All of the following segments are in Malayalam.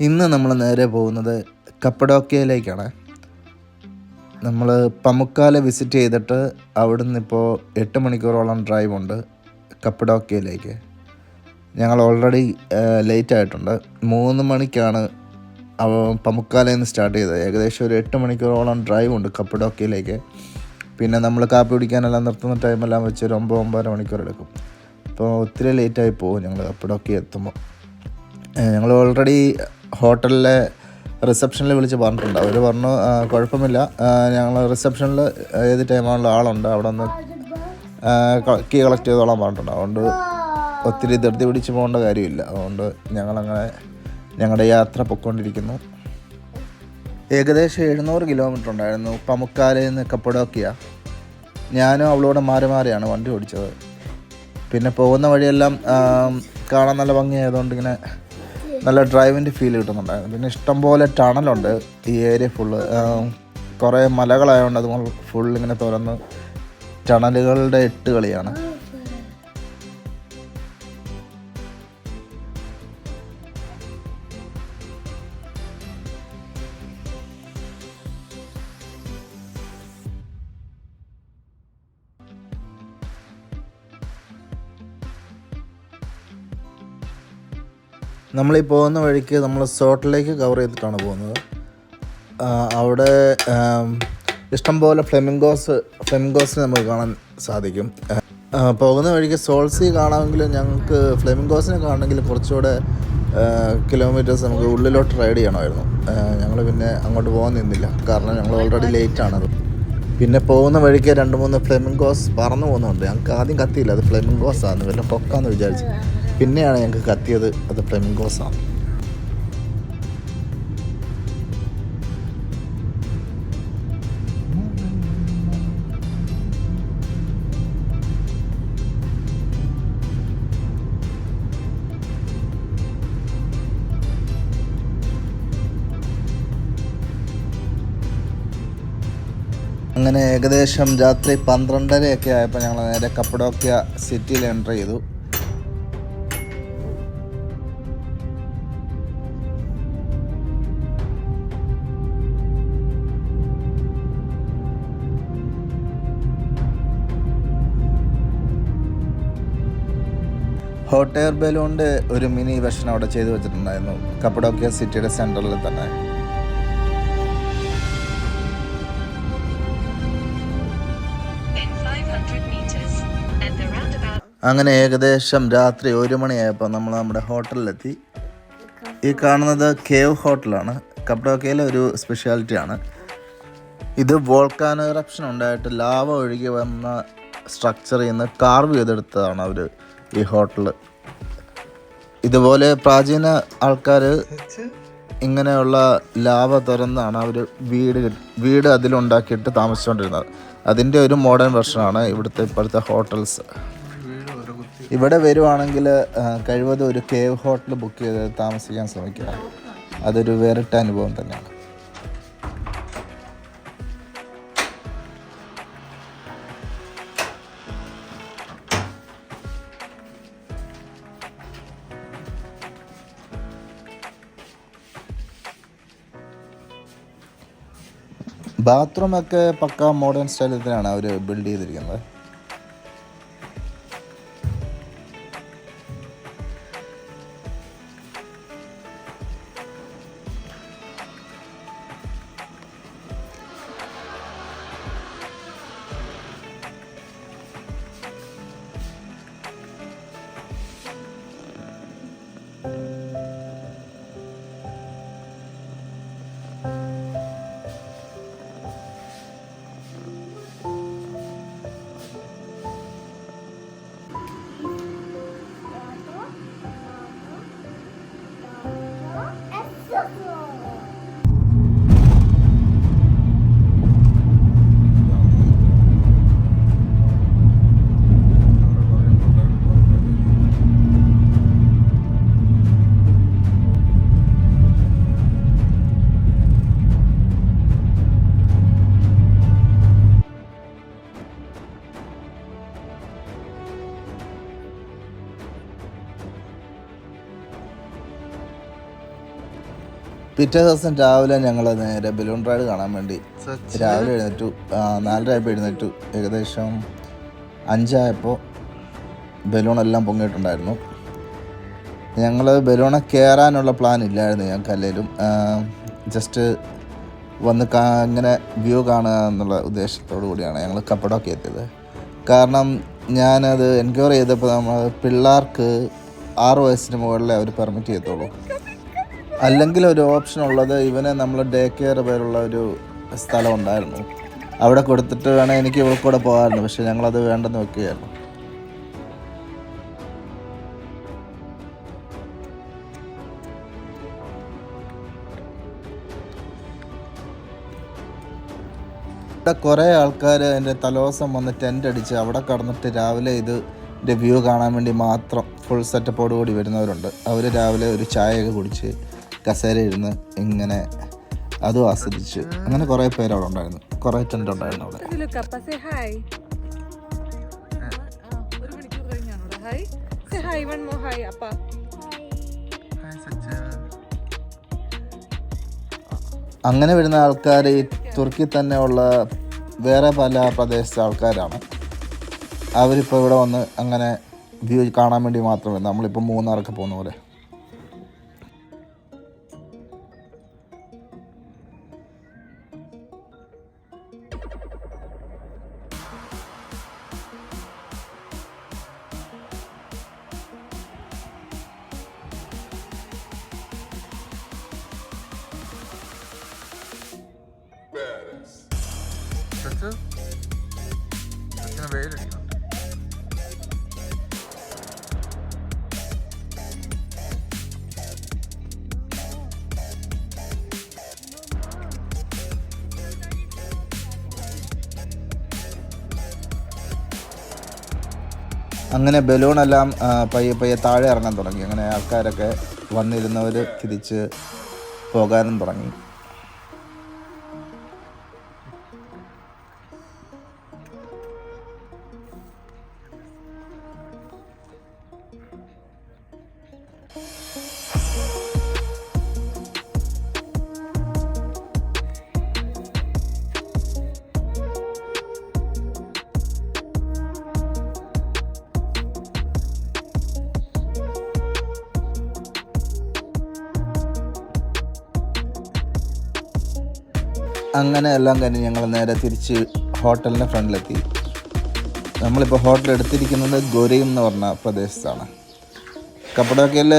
ഇന്ന് നമ്മൾ നേരെ പോകുന്നത് കപ്പഡോക്കയിലേക്കാണ് നമ്മൾ പമുക്കാല വിസിറ്റ് ചെയ്തിട്ട് അവിടുന്ന് ഇപ്പോൾ എട്ട് മണിക്കൂറോളം ഡ്രൈവ് ഉണ്ട് കപ്പഡോക്കയിലേക്ക് ഞങ്ങൾ ഓൾറെഡി ലേറ്റ് ആയിട്ടുണ്ട്. മൂന്ന് മണിക്കാണ് പമുക്കാലയിൽ നിന്ന് സ്റ്റാർട്ട് ചെയ്തത്. ഏകദേശം ഒരു എട്ട് മണിക്കൂറോളം ഡ്രൈവ് ഉണ്ട് കപ്പഡോക്കയിലേക്ക് പിന്നെ നമ്മൾ കാപ്പി കുടിക്കാനെല്ലാം നിർത്തുന്ന ടൈമെല്ലാം വെച്ച് ഒരു ഒമ്പത് ഒമ്പതര മണിക്കൂർ എടുക്കും. അപ്പോൾ ഒത്തിരി ലേറ്റായി പോകും ഞങ്ങൾ കപ്പഡോക്കി എത്തുമ്പോൾ. ഞങ്ങൾ ഓൾറെഡി ഹോട്ടലിലെ റിസപ്ഷനിൽ വിളിച്ച് പറഞ്ഞിട്ടുണ്ട്. അവർ പറഞ്ഞു കുഴപ്പമില്ല. ഞങ്ങൾ റിസപ്ഷനിൽ ഏത് ടൈമാണുള്ള ആളുണ്ട് അവിടെ ഒന്ന് കീ കളക്ട് ചെയ്തോളാൻ പറഞ്ഞിട്ടുണ്ട്. അതുകൊണ്ട് ഒത്തിരി ധൃതി പിടിച്ച് പോകേണ്ട കാര്യമില്ല. അതുകൊണ്ട് ഞങ്ങളങ്ങനെ ഞങ്ങളുടെ യാത്ര പൊയ്ക്കൊണ്ടിരിക്കുന്നു. ഏകദേശം എഴുന്നൂറ് കിലോമീറ്റർ ഉണ്ടായിരുന്നു. പമുക്കാലയിൽ നിന്ന് കപ്പടോക്കിയ ഞാനും അവളോട് മാറി മാറിയാണ് വണ്ടി ഓടിച്ചത്. പിന്നെ പോകുന്ന വഴിയെല്ലാം കാണാൻ നല്ല ഭംഗിയായതുകൊണ്ട് ഇങ്ങനെ നല്ല ഡ്രൈവിന്റെ ഫീൽ കിട്ടുന്നുണ്ടായിരുന്നു. പിന്നെ ഇഷ്ടംപോലെ ടണലുണ്ട് ഈ ഏരിയ ഫുള്ള് കുറേ മലകളായതുകൊണ്ട് അത് ഫുൾ ഇങ്ങനെ തുറന്ന് ടണലുകളുടെ എട്ട് കളിയാണ്. നമ്മൾ ഈ പോകുന്ന വഴിക്ക് നമ്മൾ സോട്ടിലേക്ക് കവർ ചെയ്തിട്ടാണ് പോകുന്നത്. അവിടെ ഇഷ്ടംപോലെ ഫ്ലെമിംഗോസ് ഫ്ലെമിംഗോസിനെ നമുക്ക് കാണാൻ സാധിക്കും. പോകുന്ന വഴിക്ക് സോൾസി കാണാമെങ്കിലും ഞങ്ങൾക്ക് ഫ്ലെമിംഗോസിനെ കാണണമെങ്കിൽ കുറച്ചുകൂടെ കിലോമീറ്റേഴ്സ് നമുക്ക് ഉള്ളിലോട്ട് റൈഡ് ചെയ്യണമായിരുന്നു. ഞങ്ങൾ പിന്നെ അങ്ങോട്ട് പോകാൻ നിന്നില്ല. കാരണം ഞങ്ങൾ ഓൾറെഡി ലേറ്റ് ആണ്. പിന്നെ പോകുന്ന വഴിക്ക് രണ്ട് മൂന്ന് ഫ്ലെമിംഗോസ് പറന്നു പോകുന്നുണ്ട്. ഞങ്ങൾക്ക് ആദ്യം കത്തിയില്ല. അത് ഫ്ലെമിംഗോസ് ആണ് വല്ല പൊക്കാന്ന് വിചാരിച്ചു. പിന്നെയാണ് ഞങ്ങൾക്ക് കത്തിയത്. അത് ഫ്ലെമിംഗോസ് ആണ്. അങ്ങനെ ഏകദേശം രാത്രി പന്ത്രണ്ടരയൊക്കെ ആയപ്പോൾ ഞങ്ങൾ നേരെ കപ്പഡോക്യ സിറ്റിയിൽ എന്റർ ചെയ്തു. ഹോട്ട് എയർ ബലൂണിന്റെ ഒരു മിനി വെർഷൻ അവിടെ ചെയ്തു വെച്ചിട്ടുണ്ടായിരുന്നു. കപ്പടോക്കിയ സിറ്റിയുടെ സെന്ററിൽ തന്നെ. In 500 meters, at the അങ്ങനെ ഏകദേശം രാത്രി ഒരു മണിയായപ്പോൾ നമ്മൾ നമ്മുടെ ഹോട്ടലിലെത്തി. ഈ കാണുന്നത് കേവ് ഹോട്ടലാണ് കപ്പഡോക്കയിലെ ഒരു സ്പെഷ്യാലിറ്റിയാണ് ഇത് വോൾക്കാനോ ഇറപ്ഷൻ ഉണ്ടായിട്ട് ലാവ ഒഴുകി വന്ന സ്ട്രക്ചറിൽ നിന്ന് കാർവ് ചെയ്തെടുത്തതാണ് അവർ ഈ ഹോട്ടൽ ഇതുപോലെ പ്രാചീന ആൾക്കാർ ഇങ്ങനെയുള്ള ലാവ തുറന്നാണ് അവർ വീട് വീട് അതിലുണ്ടാക്കിയിട്ട് താമസിച്ചുകൊണ്ടിരുന്നത് അതിന്റെ ഒരു മോഡേൺ വെർഷനാണ് ഇവിടുത്തെ ഇപ്പോഴത്തെ ഹോട്ടൽസ് ഇവിടെ വരുവാണെങ്കിൽ കഴിവതും ഒരു കേവ് ഹോട്ടൽ ബുക്ക് ചെയ്ത് താമസിക്കാൻ ശ്രമിക്കുക. അതൊരു വേറിട്ട അനുഭവം തന്നെയാണ്. ബാത്റൂമൊക്കെ പക്ക മോഡേൺ സ്റ്റൈലത്തിലാണ് അവർ ബിൽഡ് ചെയ്തിരിക്കുന്നത്? പിറ്റേ ദിവസം രാവിലെ ഞങ്ങൾ നേരെ ബലൂൺ റൈഡ് കാണാൻ വേണ്ടി രാവിലെ എഴുന്നേറ്റു. നാലരയായപ്പോൾ എഴുന്നേറ്റു. ഏകദേശം അഞ്ചായപ്പോൾ ബലൂൺ എല്ലാം പൊങ്ങിയിട്ടുണ്ടായിരുന്നു. ഞങ്ങൾ ബലൂണെ കയറാനുള്ള പ്ലാൻ ഇല്ലായിരുന്നു ഞങ്ങൾക്ക് അല്ലെങ്കിലും ജസ്റ്റ് വന്ന് കാ ഇങ്ങനെ വ്യൂ കാണുക എന്നുള്ള ഉദ്ദേശത്തോടു കൂടിയാണ് ഞങ്ങൾ കപ്പടൊക്കെ എത്തിയത്. കാരണം ഞാനത് എൻക്വയറി ചെയ്തപ്പോൾ നമ്മൾ പിള്ളേർക്ക് ആറ് വയസ്സിന് മുകളിലെ അവർ പെർമിറ്റ് ചെയ്യത്തുള്ളൂ. അല്ലെങ്കിൽ ഒരു ഓപ്ഷൻ ഉള്ളത് ഇവനെ നമ്മൾ ഡേ കെയർ പേരുള്ള ഒരു സ്ഥലം ഉണ്ടായിരുന്നു. അവിടെ കൊടുത്തിട്ട് വേണേൽ എനിക്ക് ഇവിടെ കൂടെ പോകാമായിരുന്നു. പക്ഷെ ഞങ്ങളത് വേണ്ടെന്ന് വെക്കുകയായിരുന്നു. ഇവിടെ കുറേ ആൾക്കാർ എന്റെ തലോസം വന്ന് ടെന്റ് അടിച്ച് അവിടെ കടന്നിട്ട് രാവിലെ ഇത് വ്യൂ കാണാൻ വേണ്ടി മാത്രം ഫുൾ സെറ്റപ്പോടുകൂടി വരുന്നവരുണ്ട്. അവർ രാവിലെ ഒരു ചായയൊക്കെ കുടിച്ച് കസേര ഇരുന്ന് ഇങ്ങനെ അതും ആസ്വദിച്ച്. അങ്ങനെ കുറേ പേര് അവിടെ ഉണ്ടായിരുന്നു. കുറേ ടെന്റ് ഉണ്ടായിരുന്നു അവിടെ. ഹായ് ഹായ് വൺ മോ ഹായ് അപ്പ. അങ്ങനെ വരുന്ന ആൾക്കാർ ഈ തുർക്കി തന്നെ ഉള്ള വേറെ പല പ്രദേശത്തെ ആൾക്കാരാണ്. അവരിപ്പോൾ ഇവിടെ വന്ന് അങ്ങനെ വ്യൂ കാണാൻ വേണ്ടി മാത്രമേ നമ്മളിപ്പോൾ മൂന്നാറൊക്കെ പോകുന്ന പോലെ. അങ്ങനെ ബലൂണെല്ലാം പയ്യെ പയ്യെ താഴെ ഇറങ്ങാൻ തുടങ്ങി. അങ്ങനെ ആൾക്കാരൊക്കെ വന്നിരുന്നവർ തിരിച്ച് പോകാനും തുടങ്ങി. അങ്ങനെ എല്ലാം കഴിഞ്ഞ് ഞങ്ങൾ നേരെ തിരിച്ച് ഹോട്ടലിന്റെ ഫ്രണ്ടിലെത്തി. നമ്മളിപ്പോൾ ഹോട്ടൽ എടുത്തിരിക്കുന്നത് ഗൊരയും എന്ന് പറഞ്ഞ പ്രദേശത്താണ്. കപ്പടോക്കയിൽ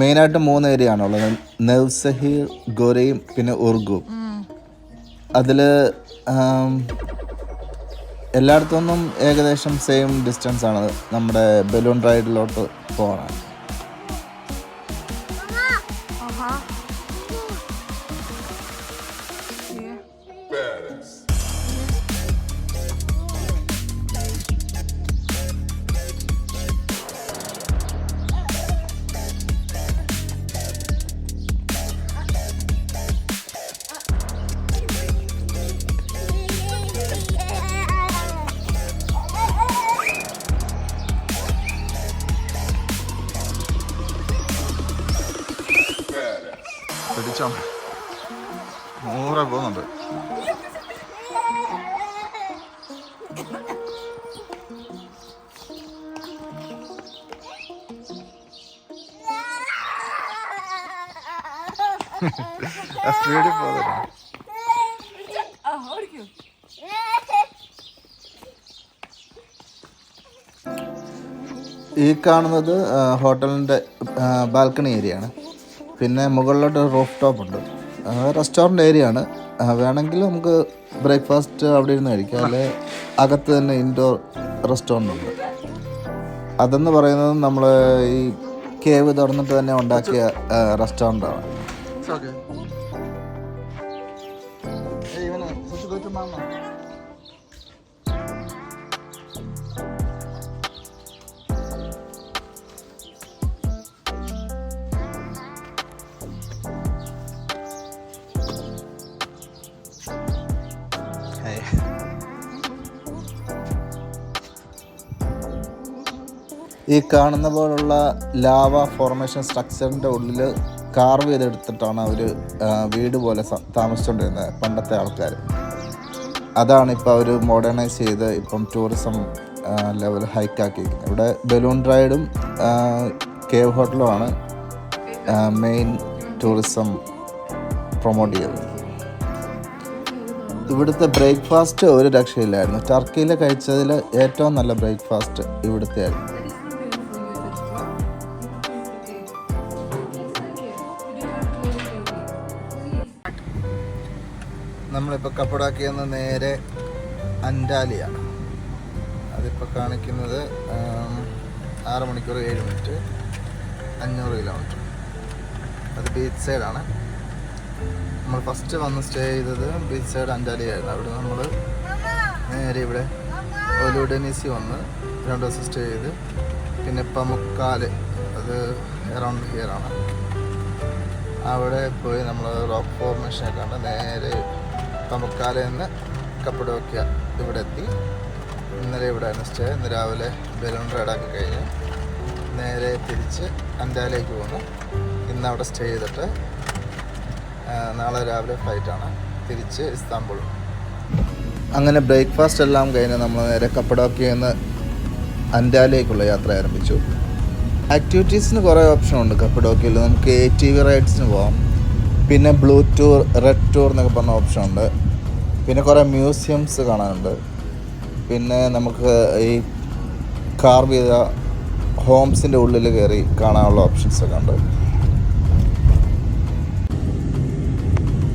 മെയിനായിട്ട് മൂന്ന് ഏരിയ ആണുള്ളത് നെവ്സഹീർ ഗൊരയും പിന്നെ ഉർഗും. അതിൽ എല്ലായിടത്തുനിന്നും ഏകദേശം സെയിം ഡിസ്റ്റൻസ് ആണ് നമ്മുടെ ബലൂൺ റൈഡിലോട്ട് പോകാൻ സ്പീഡിൽ പോകുന്നില്ല ഈ കാണുന്നത് ഹോട്ടലിന്റെ ബാൽക്കണി ഏരിയ ആണ്. പിന്നെ മുകളിലോട്ട് റൂഫ് ടോപ്പ് ഉണ്ട്. റെസ്റ്റോറന്റ് ഏരിയ ആണ്. വേണമെങ്കിൽ നമുക്ക് ബ്രേക്ക്ഫാസ്റ്റ് അവിടെ ഇരുന്ന് കഴിക്കാം. അല്ലെ അകത്ത് തന്നെ ഇൻഡോർ റെസ്റ്റോറന്റ് ഉണ്ട്. അതെന്ന് പറയുന്നത് നമ്മൾ ഈ കേവ് തുറന്നിട്ട് തന്നെ ഉണ്ടാക്കിയ റെസ്റ്റോറന്റാണ് চকে এই মানে শ্বশুর বাড়িতে মামা ഈ കാണുന്ന പോലുള്ള ലാവ ഫോർമേഷൻ സ്ട്രക്ചറിന്റെ ഉള്ളിൽ കാർവ് ചെയ്തെടുത്തിട്ടാണ് അവർ വീട് പോലെ താമസിച്ചുകൊണ്ടിരുന്നത് പണ്ടത്തെ ആൾക്കാർ അതാണ് ഇപ്പോൾ അവർ മോഡേണൈസ് ചെയ്ത് ഇപ്പം ടൂറിസം ലെവൽ ഹൈക്കാക്കിയിരിക്കുന്നത് ഇവിടെ ബലൂൺ റൈഡും കേവ് ഹോട്ടലുമാണ് മെയിൻ ടൂറിസം പ്രൊമോട്ട് ചെയ്തത്. ഇവിടുത്തെ ബ്രേക്ക്ഫാസ്റ്റ് ഒരു രക്ഷയില്ലായിരുന്നു. ടർക്കിയിൽ കഴിച്ചതിൽ ഏറ്റവും നല്ല ബ്രേക്ക്ഫാസ്റ്റ് ഇവിടുത്തെ ആയിരുന്നു നമ്മളിപ്പോൾ കപ്പടാക്കി നിന്ന് നേരെ അൻഡാലിയ അതിപ്പോൾ കാണിക്കുന്നത് ആറ് മണിക്കൂർ ഏഴ് മിനിറ്റ് അഞ്ഞൂറ് കിലോമീറ്റർ. അത് ബീച്ച് സൈഡാണ്. നമ്മൾ ഫസ്റ്റ് വന്ന് സ്റ്റേ ചെയ്തത് ബീച്ച് സൈഡ് അൻഡാലിയായിരുന്നു അവിടെ നമ്മൾ നേരെ ഇവിടെ ഒലുഡെനിസി വന്ന് രണ്ട് ദിവസം സ്റ്റേ ചെയ്ത് പിന്നെ പമുക്കാൽ അത് അറൗണ്ട് ഹിയർ ആണ്. അവിടെ പോയി നമ്മൾ റോക്ക് ഫോർമേഷൻ കണ്ട് നേരെ പമുക്കാലിൽ നിന്ന് കപ്പടോക്ക ഇവിടെ എത്തി ഇന്നലെ ഇവിടെ ആയിരുന്നു സ്റ്റേ ഇന്ന് രാവിലെ ബലൂൺ റൈഡാക്കി കഴിഞ്ഞ് നേരെ തിരിച്ച് അൻഡാലേക്ക് പോന്നു. ഇന്ന് അവിടെ സ്റ്റേ ചെയ്തിട്ട് നാളെ രാവിലെ ഫ്ലൈറ്റാണ്. തിരിച്ച് ഇസ്താംബുൾ. അങ്ങനെ ബ്രേക്ക്ഫാസ്റ്റ് എല്ലാം കഴിഞ്ഞ് നമ്മൾ നേരെ കപ്പഡോക്കിയിൽ നിന്ന് അൻഡാലയിലേക്കുള്ള യാത്ര ആരംഭിച്ചു. ആക്ടിവിറ്റീസിന് കുറേ ഓപ്ഷൻ ഉണ്ട് കപ്പഡോക്കിയിൽ നമുക്ക് എ ടി വി റൈഡ്സിന് പോകാം പിന്നെ ബ്ലൂ ടൂർ റെഡ് ടൂർ എന്നൊക്കെ പറഞ്ഞ ഓപ്ഷൻ ഉണ്ട് പിന്നെ കുറേ മ്യൂസിയംസ് കാണാനുണ്ട് പിന്നെ നമുക്ക് ഈ കാർവ് ചെയ്ത ഹോംസിന്റെ ഉള്ളിൽ കയറി കാണാനുള്ള ഓപ്ഷൻസ് ഒക്കെ ഉണ്ട്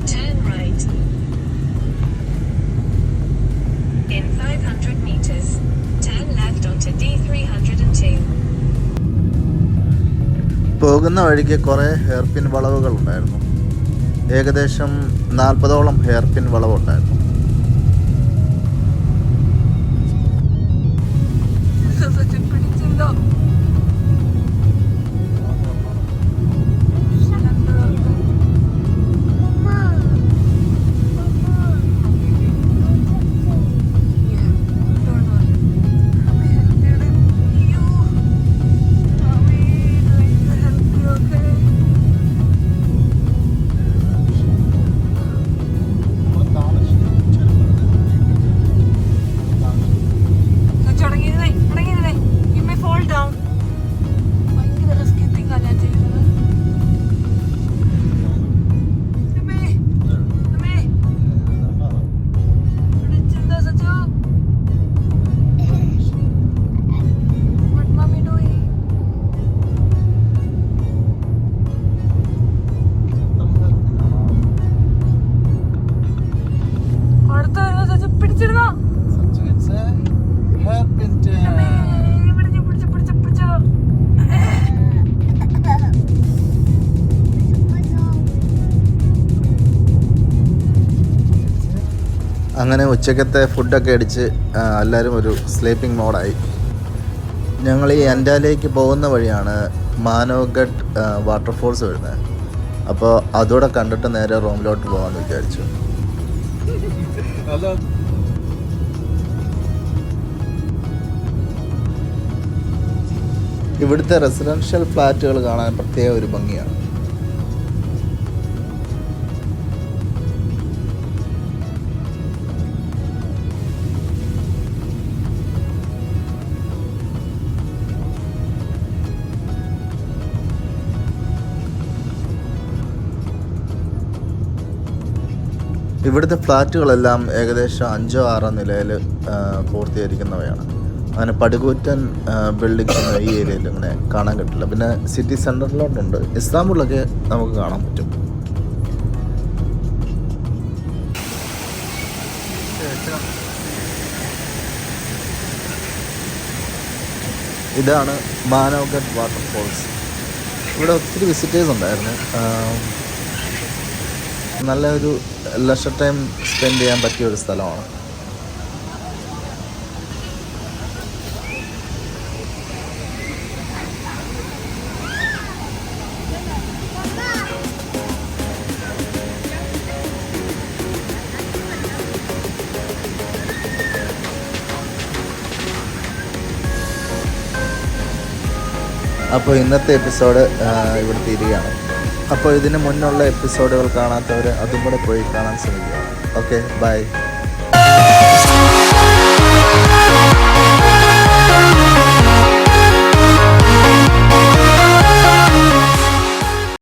Turn right. In 500 meters, turn left onto D302. പോകുന്ന വഴിക്ക് കുറേ ഹെയർപിൻ വളവുകൾ ഉണ്ടായിരുന്നു ഏകദേശം നാൽപ്പതോളം ഹെയർ പിൻ വളവുണ്ടായിരുന്നു. അങ്ങനെ ഉച്ചക്കത്തെ ഫുഡൊക്കെ അടിച്ച് എല്ലാവരും ഒരു സ്ലീപ്പിംഗ് മോഡായി ഞങ്ങൾ ഈ അൻഡാലേക്ക് പോകുന്ന വഴിയാണ് മാനോഗഡ് വാട്ടർഫോൾസ് വരുന്നത്. അപ്പോൾ അതോടെ കണ്ടിട്ട് നേരെ റൂമിലോട്ട് പോകാമെന്ന് വിചാരിച്ചു. ഇവിടുത്തെ റെസിഡൻഷ്യൽ ഫ്ലാറ്റുകൾ കാണാൻ പ്രത്യേക ഒരു ഭംഗിയാണ്. ഇവിടുത്തെ ഫ്ലാറ്റുകളെല്ലാം ഏകദേശം അഞ്ചോ ആറോ നിലയിൽ പൂർത്തീകരിക്കുന്നവയാണ്. അങ്ങനെ പടുകൂറ്റൻ ബിൽഡിങ്സ് ഒന്നും ഈ ഏരിയയിൽ ഇങ്ങനെ കാണാൻ കിട്ടില്ല പിന്നെ സിറ്റി സെന്ററിലോട്ടുണ്ട് ഇസ്താംബുളിലൊക്കെ നമുക്ക് കാണാൻ പറ്റും. ഇതാണ് മാനവഗഡ് വാട്ടർഫോൾസ്. ഇവിടെ ഒത്തിരി വിസിറ്റേഴ്സ് ഉണ്ടായിരുന്നു. നല്ലൊരു ലഷർ ടൈം സ്പെൻഡ് ചെയ്യാൻ പറ്റിയ ഒരു സ്ഥലമാണ്. അപ്പോൾ ഇന്നത്തെ എപ്പിസോഡ് ഇവിടെ തീരുകയാണ്. അപ്പോൾ ഇതിന് മുന്നുള്ള എപ്പിസോഡുകൾ കാണാത്തവർ അതും കൂടെ പോയി കാണാൻ ശ്രമിക്കുക. Okay bye.